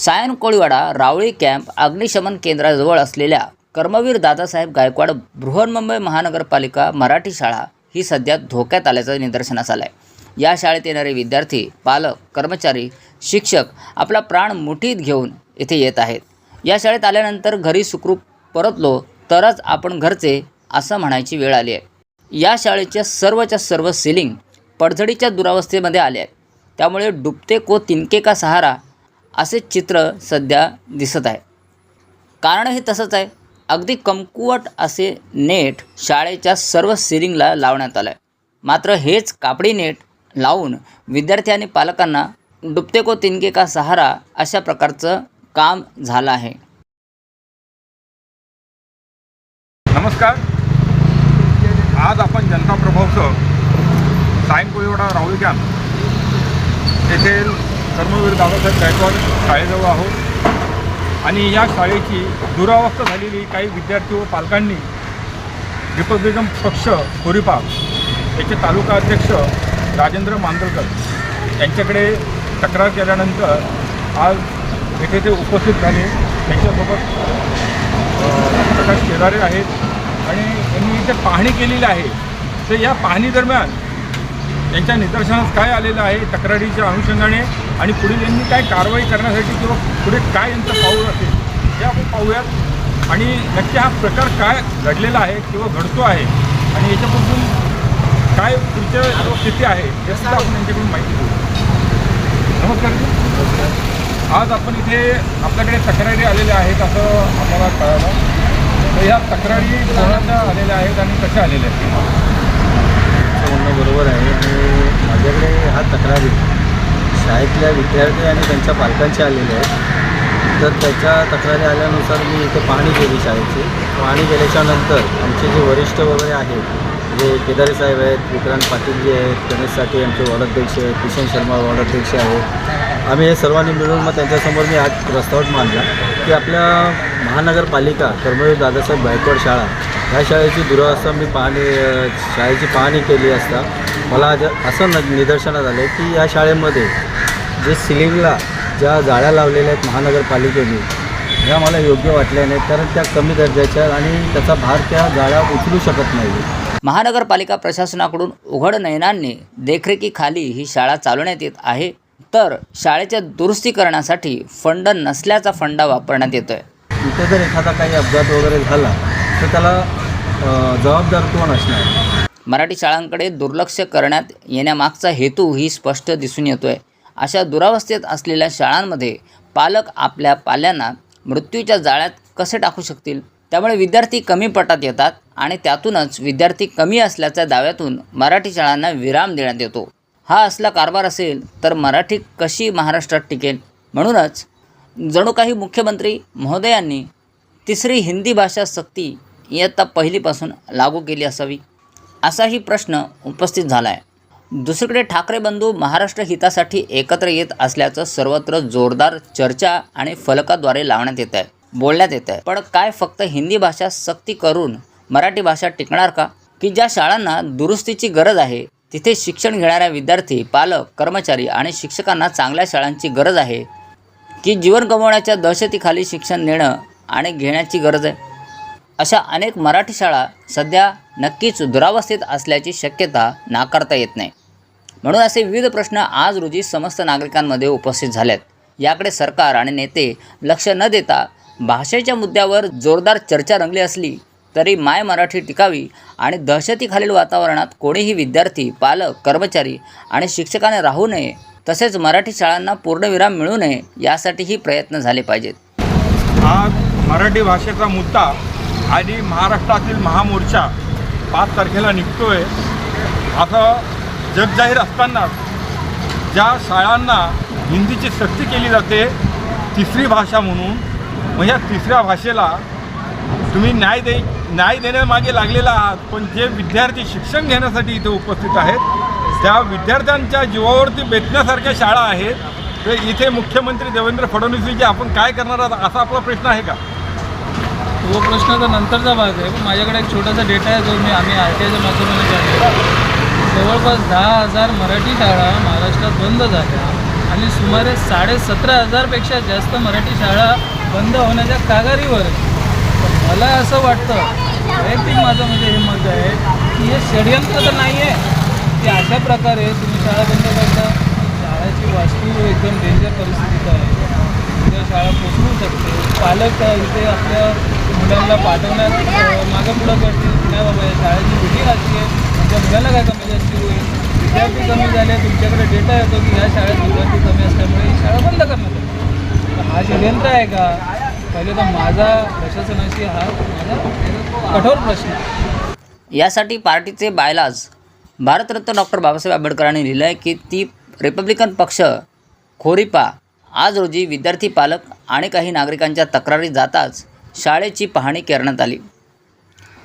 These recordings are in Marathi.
सायन कोळीवाडा रावळी कॅम्प अग्निशमन केंद्राजवळ असलेल्या कर्मवीर दादासाहेब गायकवाड बृहन्मुंबई महानगरपालिका मराठी शाळा ही सध्या धोक्यात आल्याचं निदर्शनास आलं आहे या शाळेत येणारे विद्यार्थी पालक कर्मचारी शिक्षक आपला प्राण मुठीत घेऊन इथे येत आहेत. या शाळेत आल्यानंतर घरी सुखरूप परतलो तरच आपण घरचे असं म्हणायची वेळ आली आहे. या शाळेच्या सर्वच्या सर्व सिलिंग पडझडीच्या दुरावस्थेमध्ये आले आहेत. त्यामुळे डुबते को तिनके का सहारा असे चित्र सध्या दिसत आहे. कारण हे तसंच आहे. अगदी कमकुवट असे नेट शाळेच्या सर्व सिलिंगला लावण्यात आलं आहे मात्र हेच कापडी नेट लावून विद्यार्थी आणि पालकांना डुबते को तिनके का सहारा अशा प्रकारचं काम झालं आहे. नमस्कार. आज आपण जनता प्रभावचं सायन राहुल कॅम्प येथील कर्मवीर दादासाहेब गायकवाड शाळेजवळ आहोत आणि या शाळेची दुरावस्था झालेली काही विद्यार्थी व पालकांनी रिपब्लिकन पक्ष कोरिपा याचे तालुका अध्यक्ष राजेंद्र मांदळकर यांच्याकडे तक्रार केल्यानंतर आज येथे ते उपस्थित झाले. त्यांच्यासोबत प्रकाश शेजारे आहेत. आणि यांनी इथे पाहणी केलेली आहे. तर या पाहणी दरम्यान यांच्या निदर्शनास काय आलेलं आहे तक्रारीच्या अनुषंगाने? आणि पुढील यांनी काय कारवाई करण्यासाठी किंवा पुढे काय यांचं पाऊल असेल हे आपण पाहूयात. आणि नक्की हा प्रकार काय घडलेला आहे किंवा घडतो आहे आणि याच्यापासून काय पुढच्या स्थिती आहे हे सुद्धा आपण यांच्याकडून माहिती घेऊ. नमस्कार आज आपण इथे आपल्याकडे तक्रारी आलेल्या आहेत असं आम्हाला कळालं. तर या तक्रारी कोणाच्या आलेल्या आहेत आणि कशा आलेल्या आहेत? म्हणणं बरोबर आहे. आणि माझ्याकडे हा तक्रारी शाळेतल्या विद्यार्थी आणि त्यांच्या पालकांचे आलेले आहेत. तर त्याच्या तक्रारी आल्यानुसार मी इथे पाहणी केली शाळेची. पाहणी केल्याच्यानंतर आमचे जे वरिष्ठ वगैरे आहेत जे केदारी साहेब आहेत विक्रांत पाटीलजी आहेत गणेश साठे आमचे वॉर्डाध्यक्ष आहेत किशन शर्मा वॉर्डाध्यक्ष आहेत. आम्ही हे सर्वांनी मिळून मग त्यांच्यासमोर मी आज प्रस्ताव मांडला की आपल्या महानगरपालिका कर्मवीर दादासाहेब गायकवाड शाळा ह्या शाळेची दुरावस्था मी पाहणी शाळेची पाहणी केली असता. मला आज असं न निदर्शनात आलं की या शाळेमध्ये जे सिलिंगला ज्या जाळ्या लावलेल्या आहेत महानगरपालिकेने ह्या मला योग्य वाटल्या नाहीत कारण त्या कमी दर्जाच्या आणि त्याचा भार त्या जाळ्या उचलू शकत नाही. महानगरपालिका प्रशासनाकडून उघड नयनांनी देखरेखीखाली ही शाळा चालवण्यात येत आहे. तर शाळेच्या दुरुस्तीकरणासाठी फंड नसल्याचा फंडा वापरण्यात येतोय. इथे जर एखादा काही अपघात वगैरे झाला तर त्याला जबाबदार कोण असणार? मराठी शाळांकडे दुर्लक्ष करण्यात येण्यामागचा हेतू ही स्पष्ट दिसून येतो आहे अशा दुरावस्थेत असलेल्या शाळांमध्ये पालक आपल्या पाल्यांना मृत्यूच्या जाळ्यात कसे टाकू शकतील? त्यामुळे विद्यार्थी कमी पटात येतात आणि त्यातूनच विद्यार्थी कमी असल्याच्या दाव्यातून मराठी शाळांना विराम देण्यात येतो. हा असला कारभार असेल तर मराठी कशी महाराष्ट्रात टिकेल? म्हणूनच जणू काही मुख्यमंत्री महोदयांनी तिसरी हिंदी भाषा सक्ती इयत्ता पहिलीपासून लागू केली असावी. असाही प्रश्न उपस्थित झाला आहे दुसरीकडे ठाकरे बंधू महाराष्ट्र हितासाठी एकत्र येत असल्याचं सर्वत्र जोरदार चर्चा आणि फलकाद्वारे लावण्यात येत आहे बोलण्यात येत आहे. पण काय फक्त हिंदी भाषा सक्ती करून मराठी भाषा टिकणार का? की ज्या शाळांना दुरुस्तीची गरज आहे तिथे शिक्षण घेणाऱ्या विद्यार्थी पालक कर्मचारी आणि शिक्षकांना चांगल्या शाळांची गरज आहे? की जीवन गमावण्याच्या दहशतीखाली शिक्षण नेणं आणि घेण्याची गरज आहे? अशा अनेक मराठी शाळा सध्या नक्कीच दुरावस्थेत असल्याची शक्यता नाकारता येत नाही. म्हणून असे विविध प्रश्न आज रोजी समस्त नागरिकांमध्ये उपस्थित झालेत. याकडे सरकार आणि नेते लक्ष न देता भाषेच्या मुद्द्यावर जोरदार चर्चा रंगली असली तरी माय मराठी टिकावी आणि दहशतीखालील वातावरणात कोणीही विद्यार्थी पालक कर्मचारी आणि शिक्षकाने राहू नये तसेच मराठी शाळांना पूर्णविराम मिळू नये यासाठीही प्रयत्न झाले पाहिजेत. आज मराठी भाषेचा मुद्दा आणि महाराष्ट्रातील महामोर्चा पाच तारखेला निघतो आहे असं जगजाहीर असतानाच ज्या शाळांना हिंदीची सक्ती केली जाते तिसरी भाषा म्हणून मग या तिसऱ्या भाषेला तुम्ही न्याय दे न्याय देण्यामागे लागलेला आहात पण जे विद्यार्थी शिक्षण घेण्यासाठी इथे उपस्थित आहेत त्या विद्यार्थ्यांच्या जीवावरती बेतण्यासारख्या शाळा आहेत. तर इथे मुख्यमंत्री देवेंद्र फडणवीसजी आपण काय करणार आहात असा आपला प्रश्न आहे का? तो प्रश्न तर नंतरचा भाग आहे. पण माझ्याकडे एक छोटासा डेटा आहे जो मी आम्ही आर टी आयच्या माध्यमाने काढला जवळपास दहा हजार मराठी शाळा महाराष्ट्रात बंद झाल्या. आणि सुमारे साडे सतरा हजारपेक्षा जास्त मराठी शाळा बंद होण्याच्या कागारीवर तर मला असं वाटतं वैयक्तिक माझं म्हणजे हे मत आहे की हे षडयंत्र तर नाही आहे की अशा प्रकारे तुम्ही शाळा बंद करता. शाळेची वास्तू एकदम डेंजर परिस्थितीत आहे. उद्या शाळा कोसळू शकते पालक इथे आपल्या मुलांना पाठवण्यात मागं पुढं करतील. नाही बाबा या शाळेची मिटिंग असते आमच्या म्हणजे मुलाला काय कमी जास्ती होईल? विद्यार्थी कमी झाले तुमच्याकडे डेटा येतो की ह्या शाळेत विद्यार्थी कमी असल्यामुळे ही शाळा बंद करण्यात आली. हा षडयंत्र आहे का? पहिले तर माझा प्रशासनाशी हा माझा कठोर प्रश्न यासाठी पार्टीचे बायलाज भारतरत्न डॉक्टर बाबासाहेब आंबेडकरांनी लिहिलं आहे की ती रिपब्लिकन पक्ष खोरिपा आज रोजी विद्यार्थी पालक आणि काही नागरिकांच्या तक्रारी जाताच शाळेची पाहणी करण्यात आली.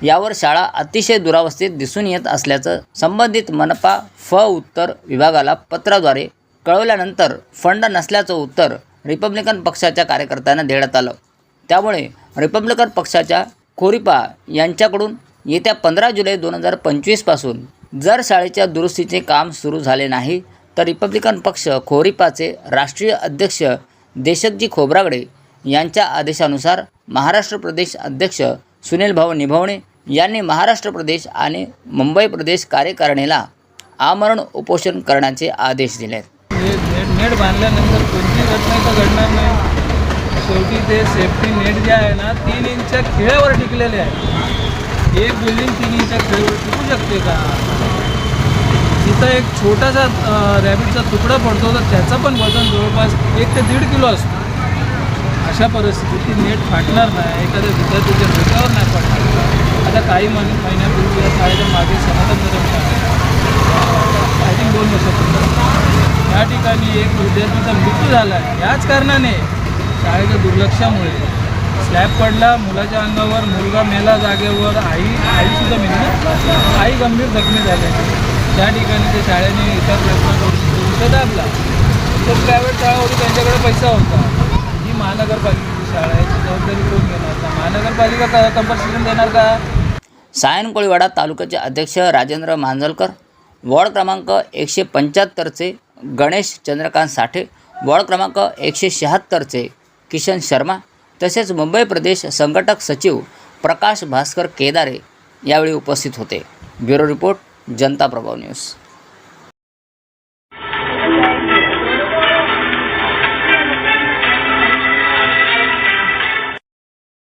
यावर शाळा अतिशय दुरावस्थेत दिसून येत असल्याचं संबंधित मनपा फ उत्तर विभागाला पत्राद्वारे कळवल्यानंतर फंड नसल्याचं उत्तर रिपब्लिकन पक्षाच्या कार्यकर्त्यांना देण्यात आलं. त्यामुळे रिपब्लिकन पक्षाच्या खोरिपा यांच्याकडून येत्या पंधरा जुलै दोन हजार पंचवीसपासून जर शाळेच्या दुरुस्तीचे काम सुरू झाले नाही तर रिपब्लिकन पक्ष खोरिपाचे राष्ट्रीय अध्यक्ष देशकजी खोब्रागडे यांच्या आदेशानुसार महाराष्ट्र प्रदेश अध्यक्ष सुनील भाऊ निभवणे यांनी महाराष्ट्र प्रदेश आणि मुंबई प्रदेश कार्यकारिणीला आमरण उपोषण करण्याचे आदेश दिले आहेत नेट बांधल्यानंतर कोणती घटना तर घडणार नाही? शेवटी ते सेफ्टी नेट जे आहे ना तीन इंचच्या खिळ्यावर टिकलेले आहे. एक बिल्डिंग तीन इंचच्या खिळ्यावर टिकू शकते का? तिथं एक छोटासा रॅबिटचा तुकडा पडतो तर त्याचं पण वजन जवळपास एक ते दीड किलो असतं. अशा परिस्थितीत ती नेट फाटणार नाही एखाद्या विद्यार्थ्याच्या डोक्यावर नाही पडणार. आता काही महिने महिन्यापूर्वी या शाळेच्या मागे धर्म आय थिंक दोन वर्षापूर्वी. या ठिकाणी एक विद्यार्थीचा मृत्यू झाला आहे याच कारणाने शाळेच्या दुर्लक्षामुळे स्लॅब पडला मुलाच्या अंगावर मुलगा मेला जागेवर आई आईसुद्धा मेली आई गंभीर जखमी झाली. त्या ठिकाणी ते शाळेने इतर प्रयत्न करून दाबला. तर प्रायव्हेट शाळा होती त्यांच्याकडे पैसा होता. महानगरपालिकेची शाळा आहे याची जबाबदारी कोण घेणार? का महानगरपालिका कंपल्सेशन देणार का? सायन कोळीवाडा तालुक्याचे अध्यक्ष राजेंद्र मांजलकर वॉर्ड क्रमांक एकशे पंच्याहत्तरचे गणेश चंद्रकांत साठे वॉर्ड क्रमांक एकशे शहात्तरचे किशन शर्मा तसेच मुंबई प्रदेश संघटक सचिव प्रकाश भास्कर केदारे यावेळी उपस्थित होते. ब्युरो रिपोर्ट जनता प्रभाव न्यूज.